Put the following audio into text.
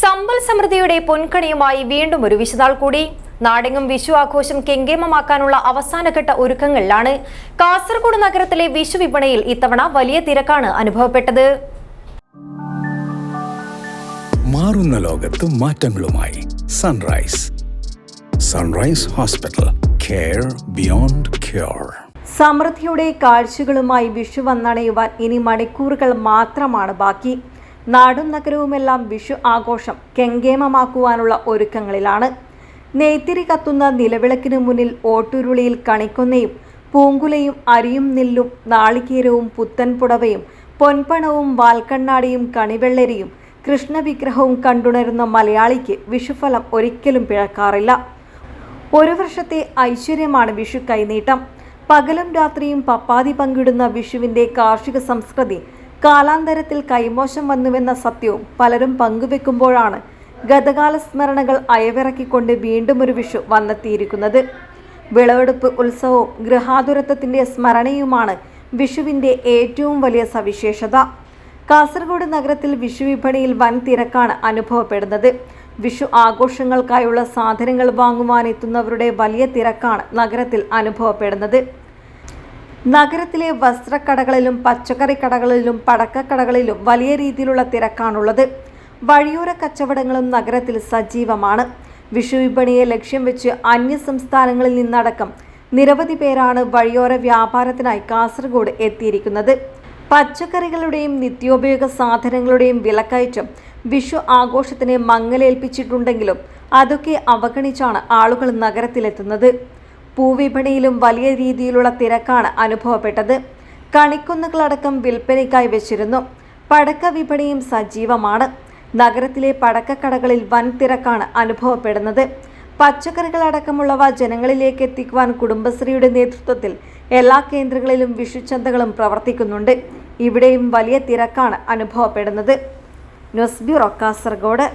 സമ്പൽ സമൃദ്ധിയുടെ പൊൻകണിയുമായി വീണ്ടും ഒരു വിശുനാൾ കൂടി. നാടെങ്ങും വിഷു ആഘോഷം കെങ്കേമമാക്കാനുള്ള അവസാനഘട്ട ഒരുക്കങ്ങളിലാണ് കാസർഗോഡ് നഗരത്തിലെ വിഷു വിപണിയിൽ ഇത്തവണ വലിയ തിരക്കാണ് അനുഭവപ്പെട്ടത്. മാറുന്ന ലോകത്ത് മാറ്റങ്ങളുമായി sunrise. Sunrise hospital care beyond cure. സമൃദ്ധിയുടെ കാഴ്ചകളുമായി വിഷു വന്നണയുവാൻ ഇനി മണിക്കൂറുകൾ മാത്രമാണ് ബാക്കി. നാടും നഗരവുമെല്ലാം വിഷു ആഘോഷം കെങ്കേമമാക്കുവാനുള്ള ഒരുക്കങ്ങളിലാണ്. നെയ്ത്തിരി കത്തുന്ന നിലവിളക്കിനു മുന്നിൽ ഓട്ടുരുളിയിൽ കണിക്കൊന്നയും പൂങ്കുലയും അരിയും നെല്ലും നാളികേരവും പുത്തൻപുടവയും പൊൻപണവും വാൽക്കണ്ണാടിയും കണിവെള്ളരിയും കൃഷ്ണവിഗ്രഹവും കണ്ടുണരുന്ന മലയാളിക്ക് വിഷുഫലം ഒരിക്കലും പിഴക്കാറില്ല. ഒരു വർഷത്തെ ഐശ്വര്യമാണ് വിഷു കൈനീട്ടം. പകലും രാത്രിയും പപ്പാതി പങ്കിടുന്ന വിഷുവിന്റെ കാർഷിക സംസ്കൃതി കാലാന്തരത്തിൽ കൈമോശം വന്നുവെന്ന സത്യവും പലരും പങ്കുവെക്കുമ്പോഴാണ് ഗതകാല സ്മരണകൾ അയവിറക്കിക്കൊണ്ട് വീണ്ടും ഒരു വിഷു വന്നെത്തിയിരിക്കുന്നത്. വിളവെടുപ്പ് ഉത്സവവും ഗൃഹാതുരത്വത്തിന്റെ സ്മരണയുമാണ് വിഷുവിന്റെ ഏറ്റവും വലിയ സവിശേഷത. കാസർഗോഡ് നഗരത്തിൽ വിഷു വിപണിയിൽ വൻ തിരക്കാണ് അനുഭവപ്പെടുന്നത്. വിഷു ആഘോഷങ്ങൾക്കായുള്ള സാധനങ്ങൾ വാങ്ങുവാനെത്തുന്നവരുടെ വലിയ തിരക്കാണ് നഗരത്തിൽ അനുഭവപ്പെടുന്നത്. നഗരത്തിലെ വസ്ത്രക്കടകളിലും പച്ചക്കറി കടകളിലും പടക്കക്കടകളിലും വലിയ രീതിയിലുള്ള തിരക്കാണുള്ളത്. വഴിയോര കച്ചവടങ്ങളും നഗരത്തിൽ സജീവമാണ്. വിഷു വിപണിയെ ലക്ഷ്യം വെച്ച് അന്യ സംസ്ഥാനങ്ങളിൽ നിന്നടക്കം നിരവധി പേരാണ് വഴിയോര വ്യാപാരത്തിനായി കാസർഗോഡ് എത്തിയിരിക്കുന്നത്. പച്ചക്കറികളുടെയും നിത്യോപയോഗ സാധനങ്ങളുടെയും വിലക്കയറ്റം വിഷു ആഘോഷത്തിന് മങ്ങലേൽപ്പിച്ചിട്ടുണ്ടെങ്കിലും അതൊക്കെ അവഗണിച്ചാണ് ആളുകൾ നഗരത്തിലെത്തുന്നത്. പൂവിപണിയിലും വലിയ രീതിയിലുള്ള തിരക്കാണ് അനുഭവപ്പെട്ടത്. കണിക്കുന്നുകളടക്കം വിൽപ്പനയ്ക്കായി വെച്ചിരുന്നു. പടക്ക വിപണിയും സജീവമാണ്. നഗരത്തിലെ പടക്കക്കടകളിൽ വൻ തിരക്കാണ് അനുഭവപ്പെടുന്നത്. പച്ചക്കറികളടക്കമുള്ളവ ജനങ്ങളിലേക്ക് എത്തിക്കുവാൻ കുടുംബശ്രീയുടെ നേതൃത്വത്തിൽ എല്ലാ കേന്ദ്രങ്ങളിലും വിഷുചന്തകളും പ്രവർത്തിക്കുന്നുണ്ട്. ഇവിടെയും വലിയ തിരക്കാണ് അനുഭവപ്പെടുന്നത്. News bureau Kasaragod.